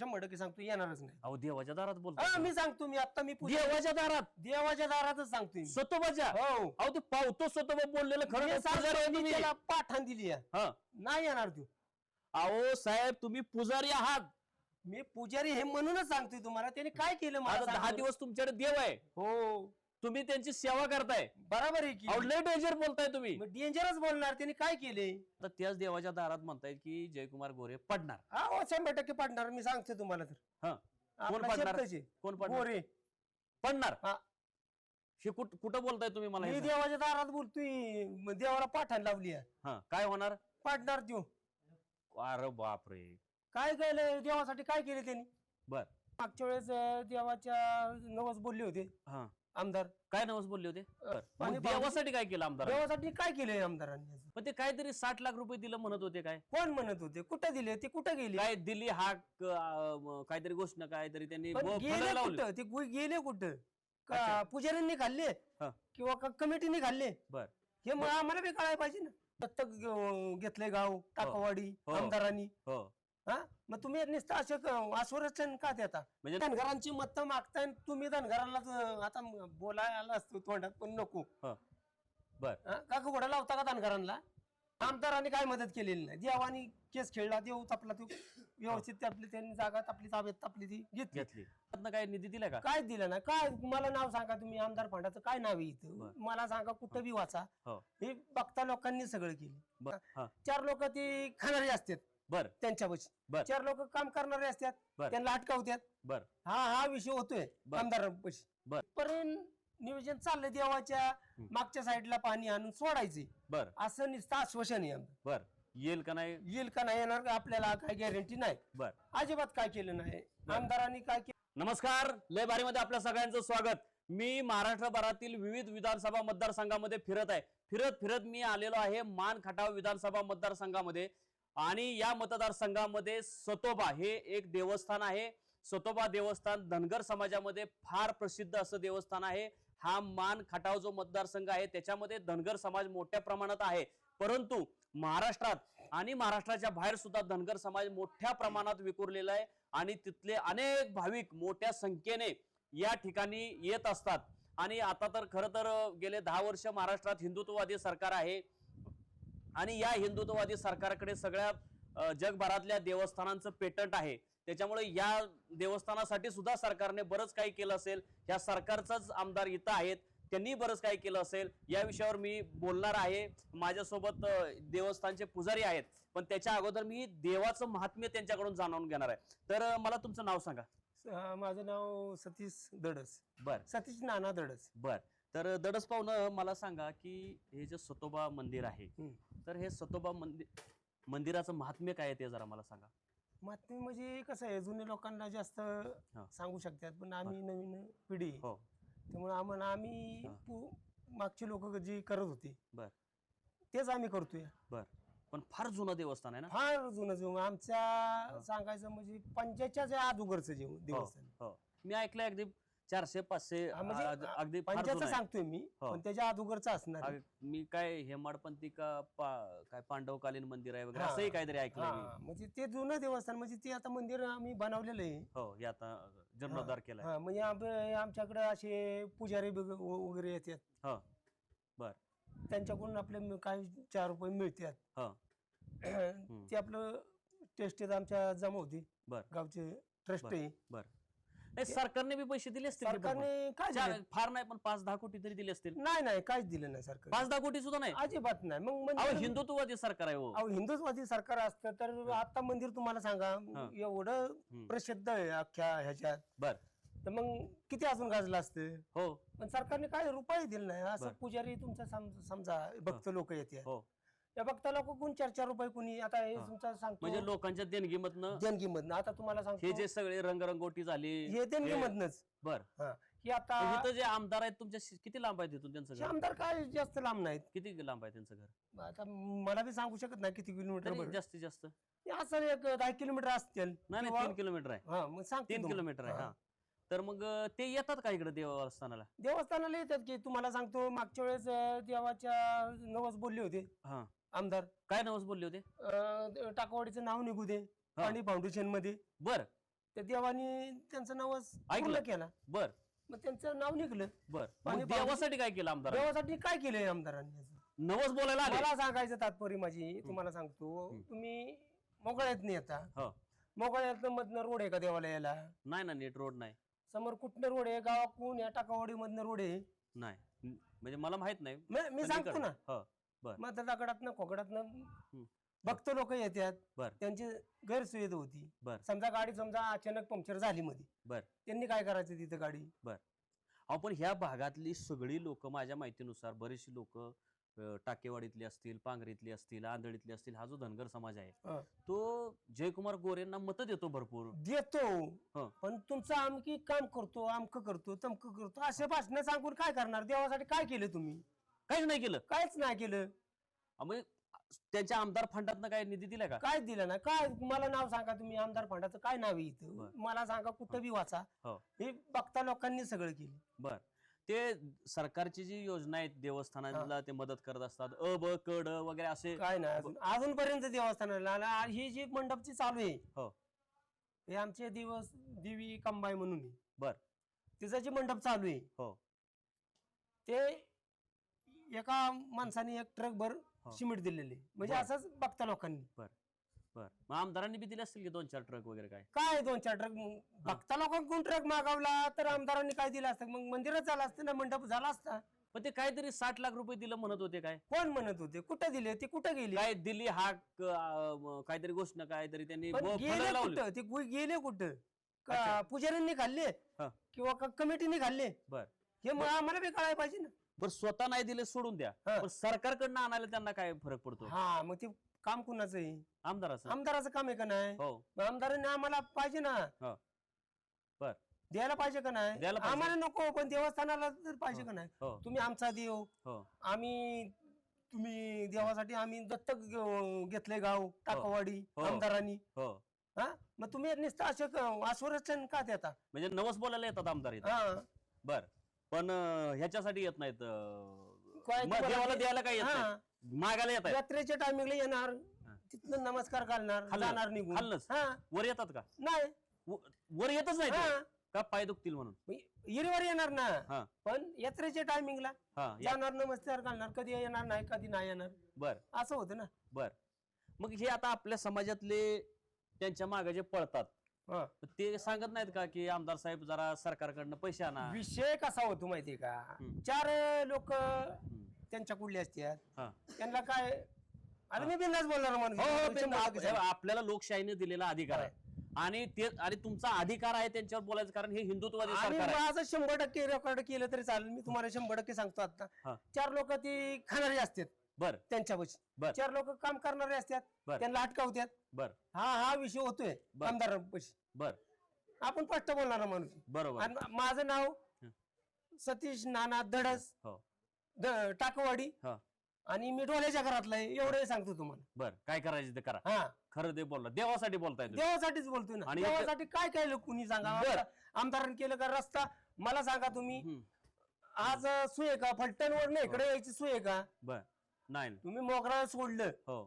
शंभर टक्के सांगतो येणारच नाही अहो देवाच्या दारात हा बोलतो मी सांगतो मी आता मी पूजा- देवाच्या दारात देवाच्या दारातच सांगतोय मी. सतोबाच्या हो अहो ते पावतो सतोबा बोललेलं खरं मी नाही. सांगतोय, पुजारी आहे मी तुम्ही. त्याला पाठाण दिली आहे. हा नाही येणार तू अहो साहेब तुम्ही पुजारी आहात मी पुजारी हे म्हणूनच सांगतोय तुम्हाला त्याने काय केलं मला आता दहा सांगा? दिवस तुमच्याकडे देव आहे हो तुम्ही त्यांची सेवा करताय. बरोबर आहे की डेंजर बोलताय तुम्ही. मग डेंजरच बोलणार त्याने काय केले? तर त्याच देवाच्या दारात म्हणतायत की जयकुमार गोरे पडणार. हा शंभर टक्के पडणार. मी सांगतो तुम्हाला तर. हा. कोण आपला पडणार. कोण पडणार? गोरे. पडणार? हा. हे कुठ कुठं बोलताय तुम्ही मला हे सांगा. देवाच्या दारात बोलतोय. मग देवाला पाठाण लावली आहे. हा. काय होणार? पाडणार देऊ अरे बापरे. काय केलं देवासाठी काय केले त्यांनी? बर. मागच्या वेळेस अं, देवाच्या नवस बोलले होते. हा. आमदार. काय नवस बोलले होते. मग आणि देवासाठी काय केलं आमदार देवासाठी काय केलंय आमदारांनी? पण ते काहीतरी साठ लाख रुपये दिलं म्हणत होते काय? कोण म्हणत होते? कुठं दिले? ते कुठं गेले? काय दिल्ली हाक अं, काहीतरी घोषणा काहीतरी त्यांनी पण ब- गेले फळं लावली. कुठं? ते गु- गेले कुठं? का पुजाऱ्यांनी खाल्ले? हा. किंवा का कमिटीने खाल्ले? बर. हे मग आम्हाला बी कळायला पाहिजे ना. दत्तक घेऊ- घेतलंय गाव टाकावाडी हो. आमदारांनी. हो. हा? मग तुम्ही नुसतं असं आश्वासन का देता? म्हणजे धनगरांची मतं मागताय आणि तुम्ही धनगरांना आता बोलायला असतो तोंडात पण नको. हा. बर. हा? का घोडा लावता का धनगरांना? आमदारांनी काय मदत केलेली नाही. देवानी केस खेळला देव तापला तो व्यवस्थित आपली त्यांनी जागा तापली ताब्यात तापली ती घेतली. घेतली. त्यातनं काय निधी दिलाय का? काय दिलं ना काय मला नाव सांगा तुम्ही आमदार फंडाचं काय नाव आहे इथं? मला सांगा कुठं बी वाचा. हो. हे बघता लोकांनी सगळं केलं. बर. हा. चार लोक ती खाणारी असतात. बर. त्यांच्यापाशी बर. चार लोक काम करणारे असतात बर. त्यांना अटकावतात. बर. हा हा विषय होतोय आमदारांपाशी बर. पर्यंत नियोजन चाललंय देवाच्या मागच्या साईडला पाणी आणून सोडायचे. बर. असं नुसतं आश्वासन आहे आमचं. बर. येईल का नाही? येईल का नाही येणार का आपल्याला काय गॅरंटी नाही. बर. अजिबात काय केलं नाही. आमदारांनी काय केलं? नमस्कार. लय बारीमध्ये आपल्या सगळ्यांचं स्वागत. मी महाराष्ट्रभरातील विविध विधानसभा मतदारसंघामध्ये फिरत आहे. फिरत फिरत मी आलेलो आहे मान खटाव विधानसभा मतदारसंघामध्ये. आणि या मतदारसंघामध्ये सतोबा हे एक देवस्थान आहे. सतोबा देवस्थान धनगर समाजामध्ये फार प्रसिद्ध असं देवस्थान आहे. हा मान खटाव जो मतदारसंघ आहे त्याच्यामध्ये धनगर समाज मोठ्या प्रमाणात आहे. परंतु महाराष्ट्रात आणि महाराष्ट्राच्या बाहेर सुद्धा धनगर समाज मोठ्या प्रमाणात विखुरलेला आहे आणि तिथले अनेक भाविक मोठ्या संख्येने या ठिकाणी येत असतात. आणि आता तर खरं तर गेले दहा वर्ष महाराष्ट्रात हिंदुत्ववादी सरकार आहे. आणि या हिंदुत्ववादी सरकारकडे सगळ्या जगभरातल्या देवस्थानांचं पेटंट आहे. त्याच्यामुळे या देवस्थानासाठी सुद्धा सरकारने बरंच काही केलं असेल. या सरकारचाच आमदार इथं आहेत. त्यांनी बरंच काही केलं असेल. या विषयावर मी बोलणार आहे. माझ्यासोबत देवस्थानचे पुजारी आहेत. पण त्याच्या अगोदर मी देवाचं महात्म्य त्यांच्याकडून जाणून घेणार आहे. तर मला तुमचं नाव सांगा. माझं नाव सतीश दडस. बर. सतीश नाना दडस. बर. तर दडस पाहुणं मला सांगा की हे जे सतोबा मंदिर आहे. तर हे सतोबा मंदिर मंदिराचं महात्म्य काय आहे ते जरा मला सांगा. महात्म्य म्हणजे कसं आहे जुन्या लोकांना जास्त सांगू शकतात पण आम्ही नवीन पिढी. हो. त्यामुळे आम्हाला आम्ही पु- मागचे लोक जे करत होते. बर. तेच आम्ही करतोय. बर. पण फार जुनं देवस्थान आहे ना? फार जुनं जेवण आमच्या सांगायचं म्हणजे पंचायतच्या अगोदरचं जेवण देवस्थान. हो. मी ऐकलंय अगदी चारशे पाचशे हा, म्हणजे अग- अगदी फार आहे. सांगतोय मी हो. पण त्याच्या अगोदरचं असणार आहे. अग- मी काय हेमाडपंथी का पा- काय पांडवकालीन मंदिर आहे वगैरे हा. असंही काहीतरी ऐकलंय मी. हा, म्हणजे ते जुनं देवस्थान म्हणजे ते आता मंदिर आम्ही बनवलेलं आहे. हो हे आता जीर्णोद्धार केलाय. हा, म्हणजे आम- आमच्याकडे असे पुजारी वग- वगैरे येतात. हो बर. त्यांच्याकडून आपले काही चार रुपये मिळतात. हो. ते आपलं टेस्ट आमच्या जमा होती बर. गावचे ट्रस्ट आहे. बर. नाही सरकारने बी पैसे दिले असतील सरकारने काय चार-? फार नाही पण पाच दहा कोटी तरी दिले असतील. नाही नाही काहीच दिलं नाही सरकार पाच दहा कोटी सुद्धा नाही. अजिबात नाही. मग अहो मंदिर हिंदुत्ववादी सरकार आहे हो. अहो हिंदुत्ववादी सरकार असतं तर आता मंदिर तुम्हाला सांगा. एवढं प्रसिद्ध आहे अख्ख्या ह्याच्यात. बर. तर मग किती अजून गाजलं असतं? हो. पण सरकारने काय रुपये दिले नाही. असं पुजारी तुमचा सम- समजा भक्त लोक येते हो. या भक्ता लोक कोण चार चार रुपये कोणी आता हे तुमचा सांगतो. म्हणजे लोकांच्या देणगीमधनं देणगीमधनं. आता तुम्हाला हे सांगतो जे सगळे रंगरंगोटी झाली हे देणगीमधनच. बर. हा. ही आता इथं जे आमदार आहेत तुमच्या शि- किती लांब आहे तिथून त्यांचं हे घर? आमदार काय जास्त लांब नाहीत. किती लांब आहे त्यांचं घर? आता मला बी सांगू शकत नाही किती किलोमीटर तरी बरं. जास्तीत जास्त. हे असं एक दहा किलोमीटर असतील नाही नाही तीन किलोमीटर आहे. हा मग सांगते तीन तुम्हाला. किलोमीटर आहे हा. तर मग अं, ते येतात का इकडे देवस्थानाला? देवस्थानाला येतात की तुम्हाला सांगतो मागच्या वेळेस अं, देवाच्या नवस बोलले होते. हा. आमदार काय नवस बोलले होते? अं, टाकावाडीचं नाव निघू दे पाणी फाउंडेशनमध्ये बर. त्या देवानी त्यांचं नावच ऐकलं. पूर्ण केला. बर. मग त्यांचं नाव निघलं. बर. आणि मग देवासाठी काय केलं आमदार देवासाठी काय केलंय आमदारांनी याचं? नवस बोलायला आले. मला सांगायचं तात्पर्य माझी तुम्हाला सांगतो. तुम्ही मोकळ्यात नाही येता. हो. मोकळ्यात मधनं रोड आहे का देवाला यायला? नाही ना नीट रोड नाही. समोर कुठनं रोड आहे? गावाकून या टाकावाडी मधनं रोड आहे. नाही. म्हणजे मला माहीत नाही. मी मी सांगतो ना. हो. मग दगडातनं खोकडातनं भक्त लोक येतात बर. त्यांची गैरसुविधा होती. बर. समजा गाडी समजा अचानक पंक्चर झाली मध्ये बर. त्यांनी काय करायचं तिथं गाडी? अहो पण ह्या भागातली सगळी लोक माझ्या माहितीनुसार बरीचशी लोक टाकेवाडीतली असतील पांगरीतली असतील आंधळीतली असतील हा जो धनगर समाज. आहे तो जयकुमार गोरेंना मत देतो भरपूर. देतो. पण तुमचं आमकी काम करतो आमक करतो तमक करतो असे भाषण सांगून काय करणार? देवासाठी काय केलं तुम्ही? काहीच नाही केलं. काहीच नाही केलं. अहो, मग त्यांच्या आमदार फंडातनं काय निधी दिलाय का? काय दिलं ना काय मला नाव सांगा तुम्ही आमदार फंडाचं काय नाव आहे इथं? बर. मला सांगा कुठं बी वाचा. हो. हे बघता लोकांनी सगळं केलं. बर. ते सरकारची जी योजना आहेत देवस्थानाला ते मदत करत असतात. अ ब क ड वगैरे असे काय नाही अजून अजूनपर्यंत देवस्थानाला ही जी मंडपची चालू आहे. हो. हे आमचे दिवस देवी कंबाई म्हणून आहे. बर. तिचं जे मंडप चालू आहे. हो. ते एका माणसाने एक ट्रक भर हो. सिमेंट दिलेले. म्हणजे बर. असंच बघता लोकांनी. बर. मग आमदारांनी बी दिले असतील की दोन चार ट्रक वगैरे काय? काय दोन चार ट्रक? बघता लोकांकडून ट्रक मागवला? तर आमदारांनी काय दिलं असतं? मग मंदिरात झालं असतं ना मंडप झाला असता. पण ते काहीतरी साठ लाख रुपये दिलं म्हणत होते काय? कोण म्हणत होते? कुठं दिले? ते कुठं गेले? काय दिल्ली हा क- काहीतरी घोषणा काहीतरी त्यांनी पण ब- गेले फळं लावली. कुठं? ते गु- गेले कुठं? का. पुजाऱ्यांनी खाल्ले? हा. किंवा का कमिटीने खाल्ले? बर. हे मग आम्हाला बी कळायला पाहिजे ना. बरं स्वतः नाही दिले सोडून द्या. हा. पण सरकारकडनं आणायला त्यांना काय फरक पडतो? हा मग ते काम कुणाचं आहे? आमदाराचं. आमदाराचं काम आहे का नाही? हो. मग आमदारांनी आम्हाला पाहिजे ना. हा. बर. द्यायला पाहिजे का नाही? द्यायला पाहिजे. आम्हाला नको पण देवस्थानाला तर पाहिजे का नाही? हो. तुम्ही आमचा देव. हो. आम्ही तुम्ही देवासाठी आम्ही दत्तक घेऊ- घेतलंय गाव टाकावाडी हो. आमदारांनी. हो. हा? मग तुम्ही नुसतं असे क- आश्वासन का देता? म्हणजे नवस बोलायला येतात आमदार इथं. हा. बर. पण अं, ह्याच्यासाठी येत नाहीत अं, काय मग तुम्हाला देवाला ते- द्यायला काय येत हा. नाही मागायला येत आहेत. यात्रेच्या टायमिंगला येणार. तिथनं नमस्कार घालणार खाल्लं. जाणार निघून. खाल्लंच. हा. वर येतात का? नाही. वर येतच नाही ते. हा. का पाय दुखतील म्हणून? हिरवर येणार हा. ना पण यात्रेच्या टायमिंगला हा या- जाणार नमस्कार घालणार कधी येणार नाही कधी नाही येणार. बर. असं होतं ना. मग हे आता आपल्या समाजातले त्यांच्या मागे जे पळतात हा. ते सांगत नाहीत का की आमदार साहेब जरा सरकारकडनं पैसे आणा? विषय कसा होतो माहितीये का? हम्म. चार लोक. त्यांच्या कुठले हा. असतात त्यांना काय? आता मी बिंदास बोलणार हो हो आपल्याला लोकशाहीने दिलेला अधिकार आहे. आणि ते आणि तुमचा अधिकार आहे त्यांच्यावर बोलायचं कारण हे हिंदुत्ववादी आणि सरकार आहे. माझं शंभर टक्के रेकॉर्ड केलं तरी चालेल. मी तुम्हाला शंभर टक्के सांगतो हा. आता चार लोक ती खाणारी असतात. बर. त्यांच्यापाशी. बर. चार लोक काम करणारे असतात बर. त्यांना अटकावतात. बर. हा हा विषय होतोय बर. आमदारांपाशी. बर. आपण स्पष्ट बोलणार माणूस. बरोबर. आणि माझं नाव हं. सतीश नाना धडस हो. द- टाकवाडी. हा. आणि मी डोल्याच्या घरातला आहे एवढं सांगतो तुम्हाला. बर. काय करायचं ते करा. हा. खरं ते बोलला देवासाठी बोलताय तुम्ही. देवासाठीच बोलतोय ना. आणि देवासाठी काय केलं कुणी सांगा? बर. आमदार- आमदारांनी केलं का रस्ता? मला सांगा तुम्ही. हम्म. आज अं, सोय आहे का? फलटणवर नाही इकडे यायची सोय आहे का? बर. नाही तुम्ही मोगरा सोडलं. हो.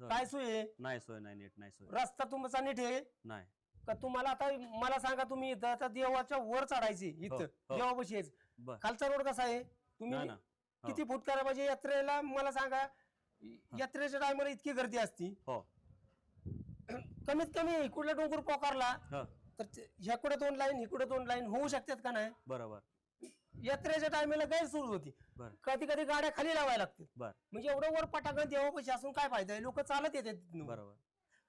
काय सोय आहे? नाही सोय नाही नीट नाही सोय. रस्ता तुमचा नीट आहे? नाही. का तुम्हाला आता मला सांगा तुम्ही इथं आता देवाच्या वर चढायची हो, इथं हो. देवापाशी यायचं. बर. खालचा रोड कसा आहे? तुम्ही ना हो. किती फूट करा पाहिजे? यात्रेला मला सांगा. यात्रेच्या टायमाला इतकी गर्दी असती. हो. कमीत कमी इकडला डोंगर पोकारला हो. तर ह्याकडे दोन लाईन इकडे दोन लाईन होऊ शकतात का नाही? बरोबर. यात्रेच्या टायमाला गैर सुरू होती. बर. कधी कधी गाड्या खाली लावायला लागतात बर. म्हणजे एवढं वर पटाकन देवापाशी असून काय फायदा आहे? लोक चालत येतात तिथनं. बरोबर.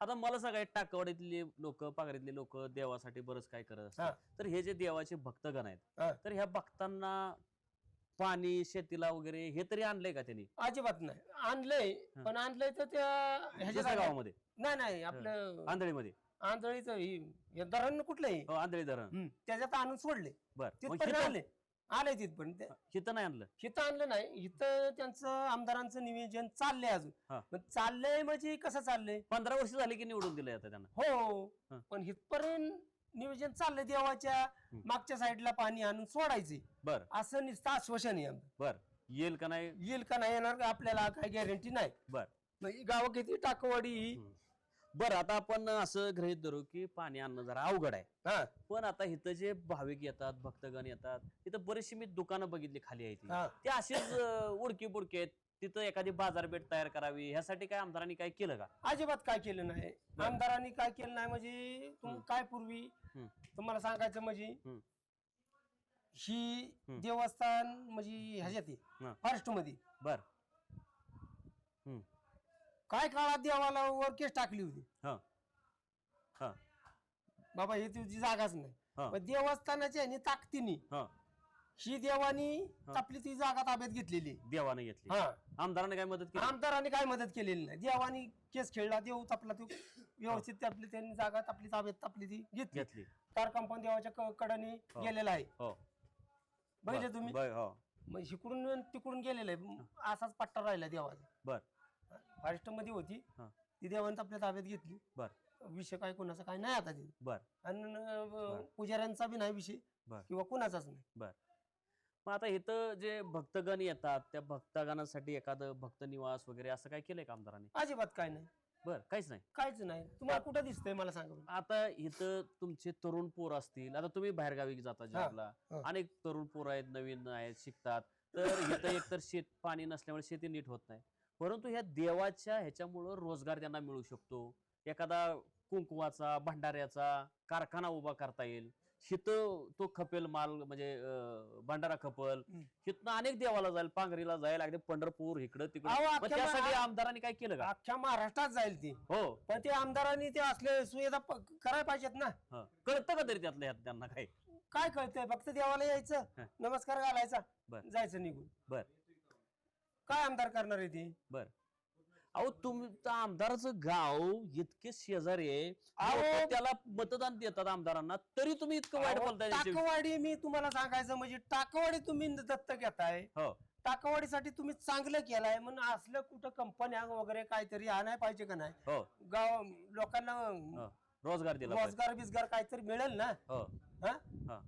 आता मला सांगा टाकवाडीतले लोक पागरीतले लोक देवासाठी बरंच काय करत. असतात. तर हे जे देवाचे भक्तगण हा. आहेत तर ह्या भक्तांना पाणी शेतीला वगैरे हे तरी आणलंय का त्यांनी? अजिबात नाही. आणलंय. पण आणलंय तर त्या ह्याच्या दुसऱ्या जागा- गावामध्ये? नाही नाही आपलं आंधळीमध्ये? आंधळीचं ही- हे धरण कुठलं आहे हो आंधळी धरण. त्याच्यात आणून सोडले बर. तिथपर्यंत आणले आले तिथपर्यंत हिथं नाही आणलं? इथं आणलं नाही. इथं त्यांचं आमदारांचं नियोजन चाललंय अजून. हा. पण चाललंय म्हणजे कसं चाललंय? पंधरा वर्ष झाली की निवडून दिलंय आता त्यांना. हो. हा. पण इथपर्यंत नियोजन चाललंय देवाच्या मागच्या साईडला पाणी आणून सोडायचे बर. असं नुसतं आश्वासन आहे आमचं. बर. येईल का नाही? येईल का नाही येणार का आपल्याला काही गॅरंटी नाही. बर. मग ही गावं किती टाकवाडी. बरं आता आपण असं गृहित धरू की पाणी आणणं जरा अवघड आहे हा पण आता इथं जे भाविक येतात भक्तगण येतात तिथं बरीचशी मी दुकानं बघितली खाली आहे ती हा ते असेच उडकी बुडके आहेत तिथं एखादी बाजारपेठ तयार करावी ह्यासाठी काय आमदारांनी काय केलं का अजिबात काय केलं नाही. आमदारांनी काय केलं नाही म्हणजे तुम. काय पूर्वी हम्म. तुम्हाला सांगायचं म्हणजे हम्म. ही. देवस्थान म्हणजे ह्याच्यात हा. फॉरेस्टमध्ये बर काय काळात देवाला वर केस टाकली होती? हा. हा. बाबा ही तुझी जागाच नाही. हा. पण देवस्थानाच्या ह्यानी ताकदीनी हा. ही देवानी हा. आपली ती जागा ताब्यात घेतलेली. देवानं घेतली. हा. आमदारांनी काय मदत केली? आमदारांनी काय मदत केलेली नाही. देवानी केस खेळला देव तापला तो व्यवस्थित आपली त्यांनी जागा आपली ताब्यात आपली ती घेतली. घेतली. कार कंपाऊंड देवाच्या क- कडाने हो. गेलेला आहे. हो. बघितले बर, तुम्ही? बर, हो. मग इकडून आणि तिकडून गेलेलं आहे. असाच पट्टा राहिला देवाचा. बर. फॉरेस्टमध्ये होती. हा. ती देवाने आपल्या ताब्यात घेतली. बर. विषय काय कोणाचा काय नाही आता ते. बर. आणि अं, पुजाऱ्यांचा बी नाही विषय बर. किंवा कुणाचाच नाही. मग आता इथं जे भक्तगण येतात त्या भक्तगणासाठी एखादं भक्त निवास वगैरे असं काय केलंय का आमदारांनी? अजिबात काय नाही. बर काहीच नाही. काहीच नाही. तुम्हाला कुठं दिसतंय मला सांगा बरं. आता इथं तुमचे तरुण पोर असतील आता तुम्ही बाहेरगावी जाता जॉबला. हा. अनेक तरुण पोर आहेत नवीन आहेत शिकतात. तर इथं एकतर शेत पाणी नसल्यामुळे शेती नीट होत नाही. परंतु ह्या देवाच्या ह्याच्यामुळं रोजगार त्यांना मिळू शकतो. एखादा कुंकवाचा भंडाऱ्याचा कारखाना उभा करता येईल. हिथं तो खपेल माल म्हणजे भंडारा खपल. हिथनं अनेक देवाला जाईल पांघरीला जाईल अगदी पंढरपूर इकडं तिकडं. त्यासाठी आमदारांनी काय केलं का? अख्ख्या महाराष्ट्रात जाईल ती. हो. पण ते आमदारांनी ते असले सुविधा करायला पाहिजेत ना. कळतं का तरी त्यातलं ह्यात त्यांना काय? काय कळतंय? फक्त देवाला. यायचं नमस्कार घालायचा. जायचं निघून. बर. काय आमदार करणार आहे ती? अहो तुमचं आमदाराचं गाव इतके शेजारी आहे. अहो, लोकं त्याला मतदान देतात आमदारांना. तरी तुम्ही इतकं वाईट अहो, बोलताय त्यांच्याविषयी. टाकवाडी मी तुम्हाला सांगायचं म्हणजे टाकवाडी तुम्ही दत्त घेताय. हो. टाकवाडीसाठी तुम्ही चांगलं केलाय म्हणून असलं कुठं कंपन्या वगैरे काहीतरी आणाय पाहिजे का नाही? हो. गाव लोकांना रोजगार दिला पाहिजे. रोजगार बिजगार काहीतरी मिळेल ना? हो. हा? हा.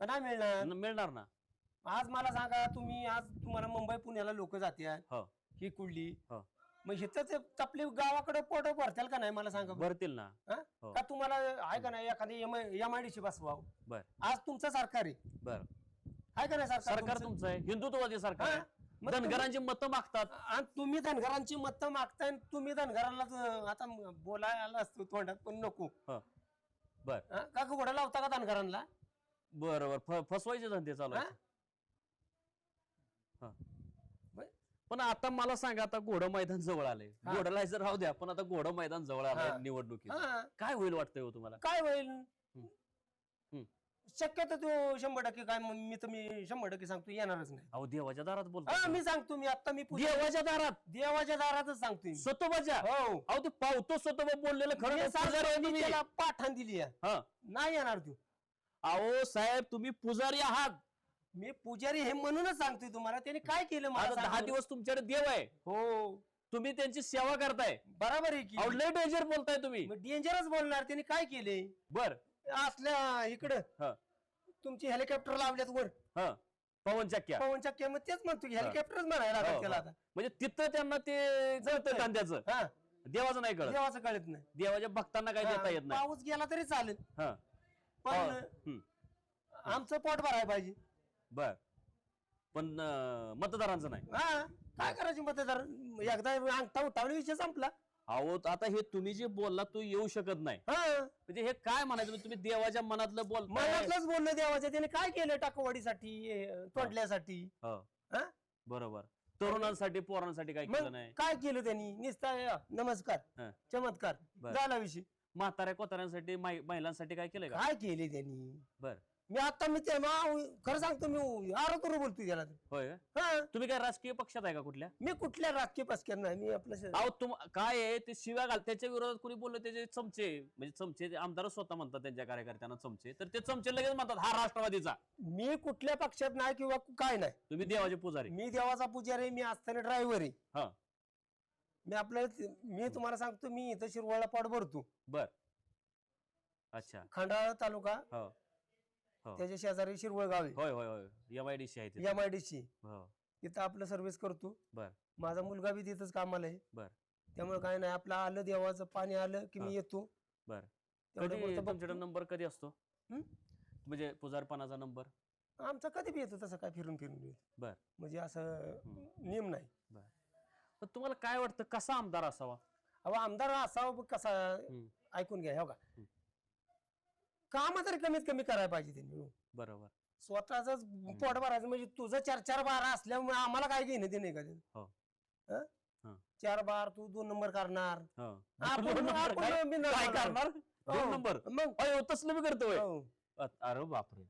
का नाही मिळणार? न- मिळणार ना? आज मला सांगा तुम्ही आज तुम्हाला मुंबई पुण्याला लोक जाते हो. ही कुठली हो. मग इथंच आपली गावाकडे पोट भरतील का नाही मला सांगा बरं? भरतील ना हो. का तुम्हाला आहे का नाही एखादी एम आय डी सी बसवा बर. आज तुमचं सरकार आहे बर आहे का नाही सरकार सरकार तुमचं? तुमचं आहे हिंदुत्ववादी सरकार हा? आहे मग तुम्ही- धनगरांची मतं मागतात आणि तुम्ही धनगरांची मतं मागताय आणि तुम्ही धनगरांना आता बोलायला असतो तोंडात पण नको हा. बर. हा? का घोडा लावता का धनगरांना बरोबर फ- फसवायचे धंदे चालू आहेत. हा? हा. बर. पण आता मला सांगा आता घोडं मैदान जवळ आलंय हा. घोडं लायचं राहू द्या पण आता घोडं मैदान जवळ आलंय हा. निवडणुकीत हा काय होईल वाटतंय हो तुम्हाला काय होईल हम्म. शक्यतो तो शंभर टक्के काय मग मी तर मी शंभर टक्के सांगतो येणारच नाही अहो देवाच्या दारात हा बोलतो मी सांगतो मी आता मी पूजा- देवाच्या दारात देवाच्या दारातच सांगतोय मी. स्वतःच्या हो अहो ते पावतो स्वतः बोललेलं खरं मी नाही. सांगतो, पुजारी आहे मी तुम्ही. त्याला पाठाण दिली आहे. हा. नाही येणार तू अहो साहेब तुम्ही पुजारी आहात मी पुजारी हे म्हणूनच सांगतोय तुम्हाला. त्याने काय केलं मला आता दहा सांगा? दिवस तुमच्याकडे देव आहे. हो. तुम्ही त्यांची सेवा करताय. बरोबर आहे की. अहो लय डेंजर बोलताय तुम्ही. डेंजरच बोलणार. त्यांनी काय केले? बर. असल्या इकडं. हा. तुमची हेलिकॉप्टर लावल्यात वर. पवन चक्क्या. पवन चक्क्या मग तेच म्हणतो हेलिकॉप्टरच म्हणायला हो, लागत हो. त्याला आता. म्हणजे तिथं त्यांना ते जळतं धंद्याचं हा. देवाचं नाही कळत. देवाचं कळत नाही. देवाच्या भक्तांना काय देता येत हा, नाही. पाऊस गेला तरी चालेल. हा. पण. आमचं पोट भरायला पाहिजे. बर. पण अं, मतदारांचं नाही. हा काय करायची मतदार? एकदा अंगठा उठावला विषय संपला. अहो आता हे तुम्ही जे बोलला तो येऊ शकत नाही. हा. म्हणजे हे काय म्हणायचं? म्हणजे तुम्ही देवाच्या मनातलं बोल मनातलंच बोललं देवाच्या त्याने काय केलं टाकवाडीसाठी अं, तोडल्यासाठी? बरोबर. तरुणांसाठी पोरांसाठी काय मग केलं नाही. काय केलं त्यांनी? निस्ता नमस्कार. हा. चमत्कार. बर. झाला विषय. म्हाताऱ्या कोताऱ्यांसाठी माई- महिलांसाठी काय केलंय का? काय केले त्यांनी? बर. मी आता मी ते मा- खरं सांगतो मी आरो करू बोलतोय त्याला होय? हा. तुम्ही काय राजकीय पक्षात आहे का कुठल्या? मी कुठल्या राजकीय पसक्यात नाही मी आपलं श- अहो तुम काय आहे ते शिव्या घाल त्याच्या विरोधात कुणी बोललं त्याचे चमचे म्हणजे चमचे ते आमदार स्वतः म्हणतात त्यांच्या कार्यकर्त्यांना चमचे. तर ते चमचे लगेच म्हणतात हा राष्ट्रवादीचा. मी कुठल्या पक्षात नाही किंवा काय नाही. तुम्ही देवाचे पुजारी. मी देवाचा पुजारी आहे, मी असताना ड्रायव्हर आहे. हा. मी आपलं मी तुम्हाला सांगतो मी इथं शिरवळला पाठ भरतो अच्छा. खंडाळा तालुका हो. हो. त्याच्या शेजारी शिरवळ गाव आहे होय होय होय एम आय डी सी आहे तिथे. एम आय डी सी हो तिथं आपलं सर्व्हिस करतो बर. माझा मुलगा बी तिथंच कामाला आहे बर. त्यामुळे काय नाही आपलं आलं देवाचं पाणी आलं की हा. मी येतो बरं. तेवढं कधी पुरतं तुमच्याकडे बघतो. नंबर कधी असतो हं? म्हणजे पुजारपणाचा नंबर आमचा कधी बी येतो तसं काय फिरून फिरून येतो बर. म्हणजे असं. नियम नाही तर तुम्हाला काय वाटतं कसा आमदार असावा अहो आमदार असावं बघ कसा. ऐकून घ्या हो का. काम तरी कमीत कमी करायला पाहिजे त्यांनी हो. बरोबर स्वतःच पोट भरायचं म्हणजे तुझं चार चार बार असल्यामुळे आम्हाला काय घेणं ते नाही का? हो. चार बार तू दोन नंबर करणार हो. आपण- दोन नंबर आपण काय बिनधास्त काय करणार. करणार दोन हो. नंबर मग अयो तसलं मी करतोय हो. अरे बापरे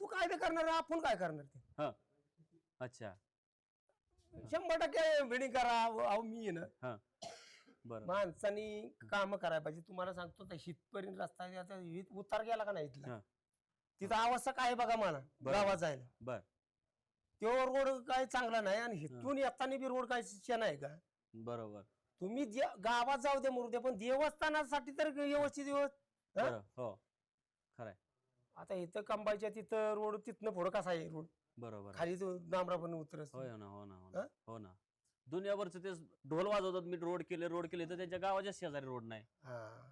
तू काय ते करणार आपण काय करणार ते अच्छा शंभर टक्के बिडिंग करा अहो मी आहे ना माणसानी काम करायला पाहिजे. तुम्हाला सांगतो हितपर्यंत रस्ता हित उतार गेला का नाही इथला. तिथं अवस्था काय बघा मला. गावात जायला. बर. तो रोड काय चांगला नाही आणि हिथून येताना बी रोड काय शेण आहे का? बरोबर. तुम्ही गावात जाऊ दे मरू दे पण देवस्थानासाठी तर व्यवस्थित व्यवस्थित हा? हो. आता इथं कंबाईच्या तिथं रोड तिथनं पुढं कसा आहे रोड? बरोबर. खाली तो डांबरा पण उतरस हो ना हा? ना हो ना. दुनियाभरच ते ढोल वाजवतात मी रोड केले रोड केले तर त्यांच्या गावाच्या शेजारी रोड नाही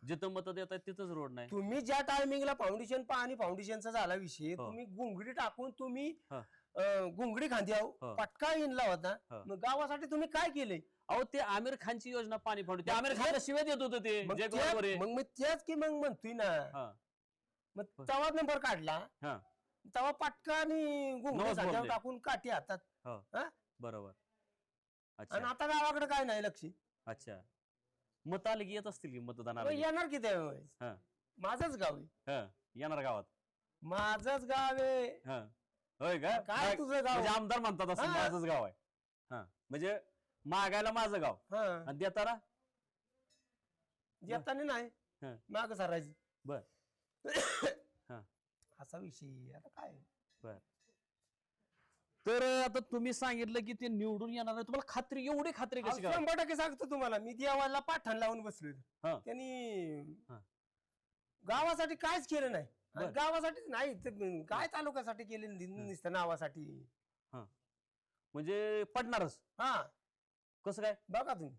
जिथं मत देत आहेत तिथंच रोड नाही तुम्ही ज्या टायमिंगला फाउंडेशन पाणी फाउंडेशनचा झाला विषय हो. तुम्ही गुंगडी टाकून तुम्ही हा. अं, गुंगडी खांद्या हो. पटका इनला होता हो. मग गावासाठी तुम्ही काय केलंय अहो ते आमिर खानची योजना पाणी फाडू ते आमिर खानच्या शिवाय देत होतं ते मग जय ते- कुमार गोरे. मग मी तेच की मग म्हणतोय ना हा. मग तवा नंबर काढला हा. तवा पटका आणि गुंगडी नवस खांद्यावर बोलले. टाकून काठी हातात बरोबर आणि अच्छा. आता गावाकडे काय नाही लक्ष. अच्छा. मत आले की येत असतील की मतदान मग येणार की त्यावेळेस हा. माझंच गाव आहे. येणार गावात? माझंच गाव आहे. हा. होय का? काय काय- तुझं गाव? म्हणजे आमदार म्हणतात असं हा. माझंच गाव आहे. हा म्हणजे मागायला माझं गाव. हा. आणि देताना? येताना नाही. हा. माग सारायची. बर. हा. असा विषय आता काय? तर आता तुम्ही सांगितलं की ते निवडून येणार आहे तुम्हाला खात्री एवढी खात्री कशी काय शंभर टक्के सांगतो तुम्हाला. मी देवाला पाठाण लावून बसलोय. हा. त्यांनी हा. गावासाठी कायच केलं नाही. आणि बर. गावासाठी नाही ते काय तालुक्यासाठी केले नुसतं नावासाठी? म्हणजे पडणारच. हा. कसं काय? बघा तुम्ही.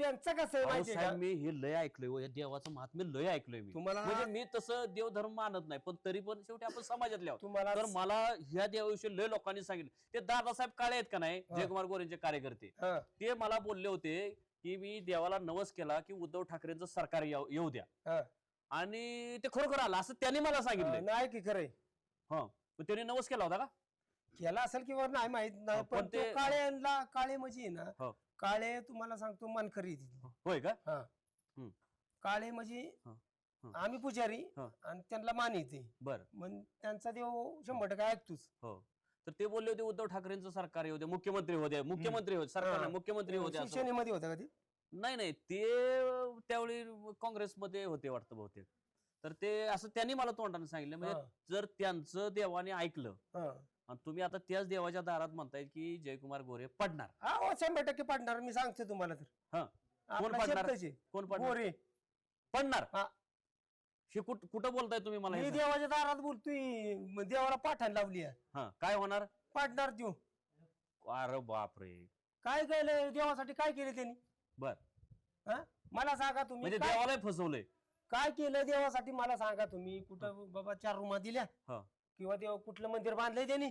त्यांचं कसं आहे साहेब, का? मी हे लय ऐकलंय हो, या देवाचं महात्म्य लय ऐकलंय मी. तुम्हाला म्हणजे मी तसं देवधर्म मानत नाही पण तरी पण शेवटी आपण समाजातले आहोत तुम्हाला तर मला ह्या देवाविषयी लय लोकांनी सांगितलं. ते दादासाहेब काळे आहेत का नाही? हा. जयकुमार गोरेंचे कार्यकर्ते. हा, ते मला बोलले होते की मी देवाला नवस केला की उद्धव ठाकरेंचं सरकार येऊ येऊ द्या. हा. आणि ते खरोखर आलं असं त्यांनी मला सांगितलं नाही की खरंय. त्यांनी नवस केला होता का? केला असेल किंवा नाही माहीत नाही हा, पण पण ते- ते काळेला काळे म्हणजे आहे हो. काळे तुम्हाला सांगतो मनकरी तिथे. होय का? काळे म्हणजे हा, हा. आम्ही पुजारी हा. आणि त्यांना मान येते. बर. मग त्यांचा देव शंभर टक्के ऐकतोच. हो. तर ते बोलले होते उद्धव ठाकरेंचं सरकार येऊ मुख्यमंत्री होते मुख्यमंत्री होते सरकार. नाही, मुख्यमंत्री होते असं. शिवसेनेमध्ये होता का ते? नाही नाही. ते त्यावेळी काँग्रेसमध्ये होते वाटतं बहुतेक. तर ते असं त्यांनी मला तोंडाने सांगितलं. म्हणजे जर त्यांचं देवाने ऐकलं हा. आणि तुम्ही आता त्याच देवाच्या दारात म्हणताय की जयकुमार गोरे पडणार हा शंभर टक्के पडणार मी सांगतो तुम्हाला तर हा. कोण आपला पडणार? शब्दच. कोण पडणार गोरे पडणार हा. हे कुठ कुठं बोलताय तुम्ही मला हे सांगा. देवाच्या दारात बोलतोय देवाला पाठाण लावली आहे. हा काय होणार पाडणार देव अरे बापरे काय केलं देवासाठी काय केलं त्यांनी बर. हा? मला सांगा तुम्ही म्हणजे काय- देवाला फसवलंय काय केलं देवासाठी मला सांगा तुम्ही कुठं बाबा चार रूमा दिल्या हा. किंवा देव कुठलं मंदिर बांधलंय त्यांनी?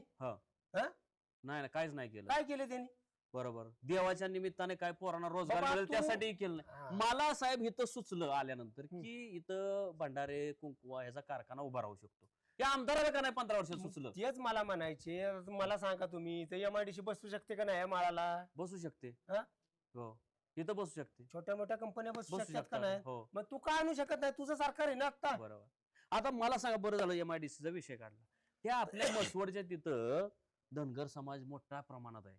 नाही ना काहीच नाही केलं. काय केलं त्यांनी? बरोबर. देवाच्या निमित्ताने काय पोरांना रोजगार बाबा, मिळेल तू- त्यासाठी केलं नाही. हा. मला साहेब इथं सुचलं आल्यानंतर. की इथं भंडारे कुंकुवा ह्याचा कारखाना उभा राहू शकतो. या आमदाराला का नाही पंधरा वर्ष सुचलं? तेच मला म्हणायचे. मला सांगा तुम्ही तर एमआयडीसी बसू शकते का नाही या माळाला? बसू शकते. हा? हो. इथं बसू शकते. छोट्या मोठ्या कंपन्या बसू बसू शकतात का शकतात. नाही? हो. मग तू का आणू शकत नाही? तुझं सरकार आहे ना आता बरोबर. आता मला सांगा बरं झालं एमआयडीसीचा विषय काढला. त्या आपल्या मसवडच्या तिथं धनगर समाज मोठ्या प्रमाणात आहे.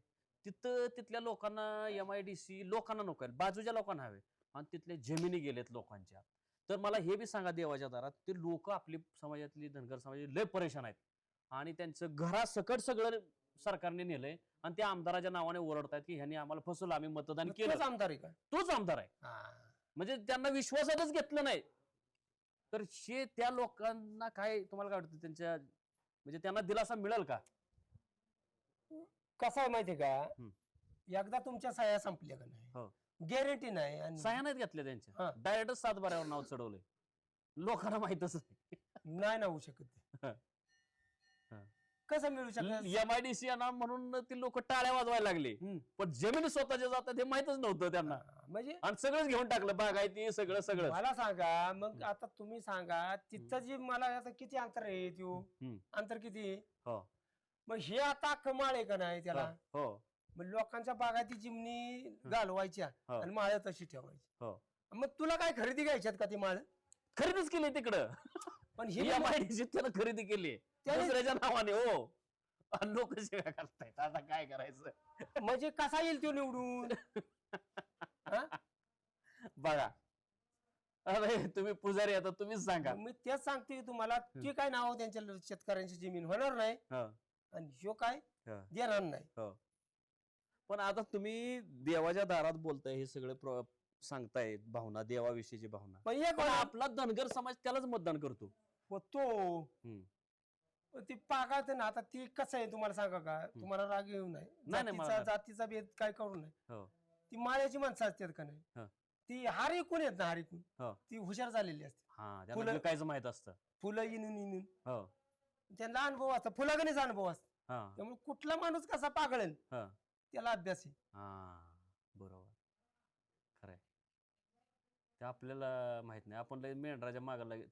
तिथं तिथल्या लोकांना एमआयडीसी लोकांना नको आहे बाजूच्या लोकांना हवे. आणि तिथले जमिनी गेलेत लोकांच्या. तर मला हे बी सांगा देवाच्या दारात ते लोक आपली समाजातली धनगर समाजातली लय परेशान आहेत. आणि त्यांचं घरासकट सगळं सरकारने नेलंय. आणि त्या आमदाराच्या नावाने ओरडतायत की ह्यांनी आम्हाला फसवलं आम्ही मतदान केलं. आमदार आहे का? तोच आमदार आहे. म्हणजे त्यांना विश्वासातच घेतलं नाही. तर हे त्या लोकांना काय तुम्हाला काय वाटतं? त्यांच्या म्हणजे त्यांना दिलासा मिळेल का कसं आहे माहितीये का. एकदा तुमच्या सह्या संपल्या का हो. नाही गॅरंटी नाही आणि सह्या नाहीत घेतल्या हा. त्यांच्या डायरेक्ट सात बाऱ्यावर नाव चढवलंय लोकांना माहितच नाही नाही ना होऊ शकत ते. हा. हा. कसं मिळू शकत एमआयडीसी ना म्हणून ती लोक टाळ्या वाजवायला लागली हम्म. पण जमीन स्वतःच्या जातात हे माहितच नव्हतं त्यांना हा, म्हणजे आणि सगळंच घेऊन टाकलं बागायती सगळं सगळं मला सांगा मग आता तुम्ही सांगा तिथं जी मला आता किती अंतर आहे त्यो हम्म. अंतर किती आहे? हो. मग हे आता कमाळ आहे का नाही त्याला हो मग लोकांच्या बागाती चिमणी घालवायच्या हो. आणि माळ तशी ठेवायची हो. मग तुला काय खरेदी घ्यायच्यात का ती माळ खरेदीच केली तिकडं पण हे एमआयडीसी त्यानं खरेदी केली त्याने- दुसऱ्याच्या नावाने हो. लोक सेवा करतायत आता काय करायचं? म्हणजे कसा येईल तो निवडून? बघा. अरे तुम्ही पुजारी आता तुम्हीच सांगा. मी तेच सांगते तुम्हाला ती काय नाव त्यांच्या ल- शेतकऱ्यांची जमीन? होणार नाही. हा. आणि ह्यो काय? हा. देणार नाही. पण आता तुम्ही देवाच्या दारात बोलताय हे सगळे प्र- सांगताय भावना देवाविषयीची भावना. पण एक पण आपला धनगर समाज त्यालाच मतदान करतो. तो हम्म. ती पागात आहे ना आता ती कसं आहे तुम्हाला सांगा का? तुम्हाला राग येऊ नये. नाही, नाही, मला जातीचा नाही. जातीचा भेद काय करू नये. हो. ती माळ्याची माणसं असतात का नाही? हा. ती हार ऐकून येत ना हार ऐकून हो. ती हुशार झालेली असते. हा फुलं- विकायचं माहीत असतं. फुलं येऊन येऊन हो. त्यांना अनुभव असतो. फुलागणीच अनुभव असतो. हा. त्यामुळे कुठला माणूस कसा पागळेल हा. त्याला अभ्यास आहे. हा बरोबर. ते आपल्याला माहीत नाही. आपण लगेच मेंढराच्या मागे लगे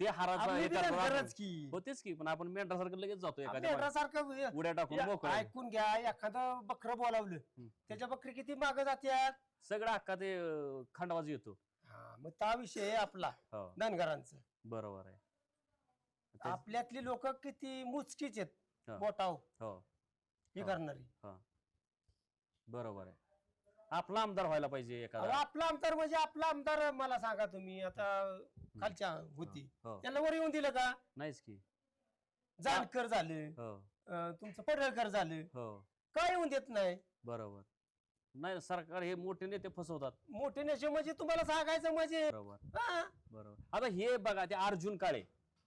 ते हाराचा आम्ही हे बी करतो आपण. धनगरच की होतेच की. पण आपण मेंढरासारखं लगेच जातो एखाद्या मागे. हे- उड्या टाकून मोकळं. ऐकून घ्या एखादं बकरं बोलावलं. त्याच्या बकरी किती माग जात्यात? सगळं अख्खा ते अं, खांडवाज येतो. हा, मग त्या विषय आहे आपला. हो. धनगरांचा बरोबर आहे. तेच- आपल्यातली लोक किती मुचकीच हा. आहेत बोटाव हो. हे हो. करणारी. बरोबर आहे. आपला आमदार व्हायला पाहिजे अहो, एखादा आपला आमदार म्हणजे आपला आमदार मला सांगा तुम्ही. आता खालच्या होती. हो त्यांना वर येऊन दिलं का? नाहीच की. जानकर झालं. हो. अं, तुमचं पडळकर झालं. हो. काय येऊन देत नाही? बरोबर. नाही सरकार हे मोठे नेते फसवतात. मोठे नेते म्हणजे तुम्हाला सांगायचं म्हणजे बरोबर. हा, बरोबर. आता हे बघा ते अर्जुन काळे.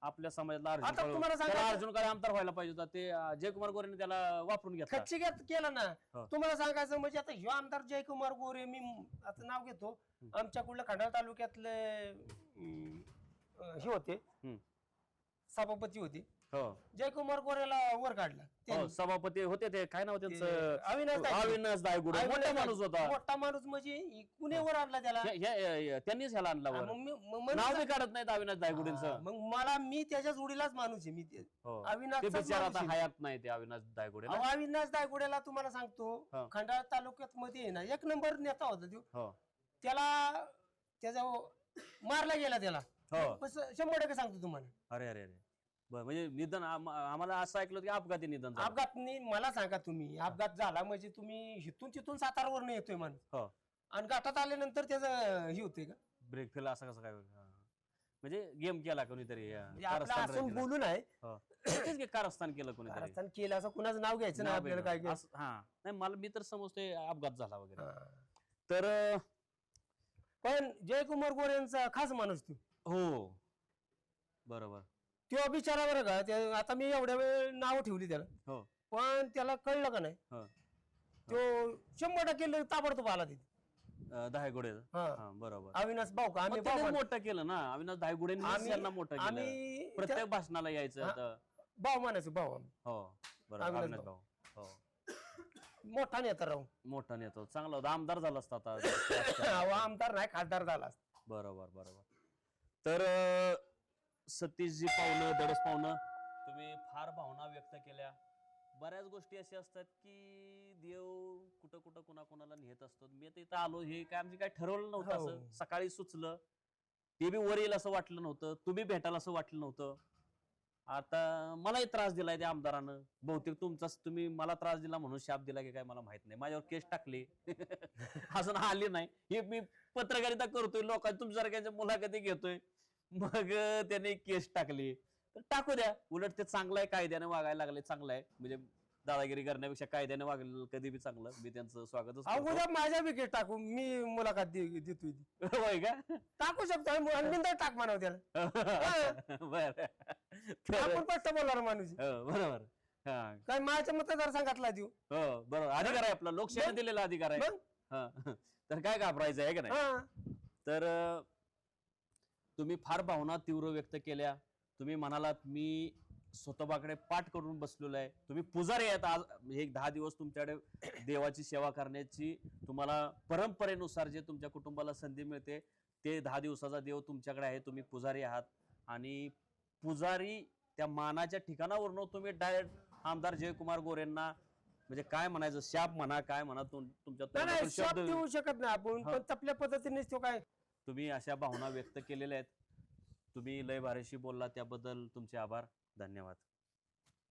आपल्या समाजातला अर्जुन आता काळे तुम्हाला त्याला सांगायचं- अर्जुन काळे आमदार व्हायला पाहिजे होता ते अं, जयकुमार गोरेने त्याला वापरून घेतला खच्ची घेत केला ना हो. तुम्हाला सांगायचं म्हणजे आता ह्यो आमदार जयकुमार गोरे मी आता नाव घेतो. आमच्या कुठल्या खंडाळा तालुक्यातले अं, हे होते हम्म. सभापती होते हो. जयकुमार गोरेला वर काढला. हो त्यांनी. सभापती होते ते. काय नाव ते त्यांचं अविनाश दायगुडे. अविनाश दायगुडे अविनाश मोठा. माणूस होता. मोठा माणूस म्हणजे कुणी वर आणला त्याला? हे- हे- हे- त्यांनीच ह्याला आणला वर. मग मी- मग म्हणून नाव सांग- काढत नाहीत अविनाश दायगुडेंचं मग मला मी त्याच्या जोडीलाच माणूस आहे. मी ते- हो. अविनाश बिचार आता हयात नाही ते अविनाश दायगुडे ना? अविनाश दायगुडेला तुम्हाला सांगतो. खंडाळा तालुक्यात मध्ये आहे ना एक नंबर नेता होता तो. हो. त्याला त्याचा मारला गेला त्याला. हो. शंभर टक्के सांगतो तुम्हाला. अरे अरे अरे. बर म्हणजे निधन आम- आम्हाला असं ऐकलं की अपघाती निधन झालं अपघातनी मला सांगा तुम्ही अपघात झाला म्हणजे तुम्ही हिथून तिथून सातारावरून येतोय माणूस हो. आणि घाटात आल्यानंतर त्याचं हे होते का ब्रेक फेल असं कसं काय? हा. म्हणजे गेम केला कोणीतरी हा. म्हणजे आपलं कारस्थान असून केलं. बोलू नाही तेच की कारस्थान केलं कोणीतरी केलं असं कुणाचं नाव घ्यायचं नाही नाव आपल्याला. काय असं- हा नाही मला मी तर समजतोय अपघात झाला वगैरे हा. तर अं, पण जयकुमार गोरे यांचा खास माणूस तू हो बरोबर तो बिचारा बरं का त्या- आता मी एवढ्या वेळ नाव ठेवली त्याला. हो. पण त्याला कळलं का नाही? हो. तो शंभर टक्के ल- ताबडतोब आला तिथे. अं, दहागुडे. हा. हा बरोबर. अविनाश भाऊ का? आम्ही मग भाऊ मोठं केलं ना? अविनाश दायगुडेंनी आम्ही- यांना मोठं केलं. त्या- प्रत्येक भाषणाला यायचं भाऊ मानायचो भाऊ आम्ही. हो बरोबर. अविनाश अविनाश भाऊ. हो. मोठा नेता राहून. मोठा नेतो. चांगला होता. आमदार झाला असता आता. अहो, आमदार नाही खासदार झाला असता. बरोबर बरोबर. तर अं, सतीशजी पाहुणं दडस पाहुणं. तुम्ही फार भावना व्यक्त केल्या. बऱ्याच गोष्टी अशा असतात की देव कुठं कुठं कुणा कुणाला नेत असतो. मी आता इथं आलो हे काय आमचे काय ठरवलं नव्हतं हो. असं. सकाळी सुचलं. ते बी वर येईल असं वाटलं नव्हतं. तुम्ही भेटाल असं वाटलं नव्हतं. आता मलाही त्रास दिलाय त्या आमदारानं. बहुतेक तुमचाच तुम्ही मला त्रास दिला म्हणून शाप दिला की काय मला माहीत नाही. माझ्यावर केस टाकली. अजून आली नाही. हे मी पत्रकारिता करतोय. लोकांच्या तुमच्यासारख्यांच्या मुलाखती घेतोय. मग त्याने केस टाकली. तर टाकू द्या. उलट ते चांगलं आहे कायद्याने वागायला लागले चांगलं आहे. म्हणजे दादागिरी करण्यापेक्षा कायद्याने वागलेलं कधी बी चांगलं. मी त्यांचं स्वागतच अहो, करतो. उद्या माझ्या विकेट टाकू. मी मुलाखत दे- देतोय ती. होय का? टाकू शकतो. आणि बिनधास्त टाक म्हणावं त्याला. बर. आपण स्पष्ट बोलणार माणूस. हो, बरोबर. हा. काय माझ्या मतदारसंघातला देऊ? हो बरोबर. अधिकार आहे आपला. लोकशाही? दिलेला अधिकार आहे. मग? हा. तर काय घाबरायचं आहे का नाही? हा. तर अं, तुम्ही फार भावना तीव्र व्यक्त केल्या. तुम्ही म्हणालात मी स्वतःबाकडे पाठ करून बसलेलो आहे. तुम्ही पुजारी आहेत आज. हे दहा दिवस तुमच्याकडे देवाची सेवा करण्याची तुम्हाला परंपरेनुसार जे तुमच्या कुटुंबाला संधी मिळते ते दहा दिवसाचा देव तुमच्याकडे आहे. तुम्ही पुजारी आहात. आणि पुजारी त्या मानाच्या ठिकाणावरून तुम्ही डायरेक्ट आमदार जयकुमार गोरेंना म्हणजे काय म्हणायचं शाप म्हणा काय म्हणा तुम- तुमच्या शब्द देऊ शकत नाही आपण. पण तपल्या पद्धतीनेच तो काय तुम्ही अशा भावना व्यक्त केलेल्या आहेत. तुम्ही लय भारीशी बोलला त्याबद्दल तुमचे आभार. धन्यवाद.